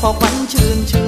พอควันชื่นชื่น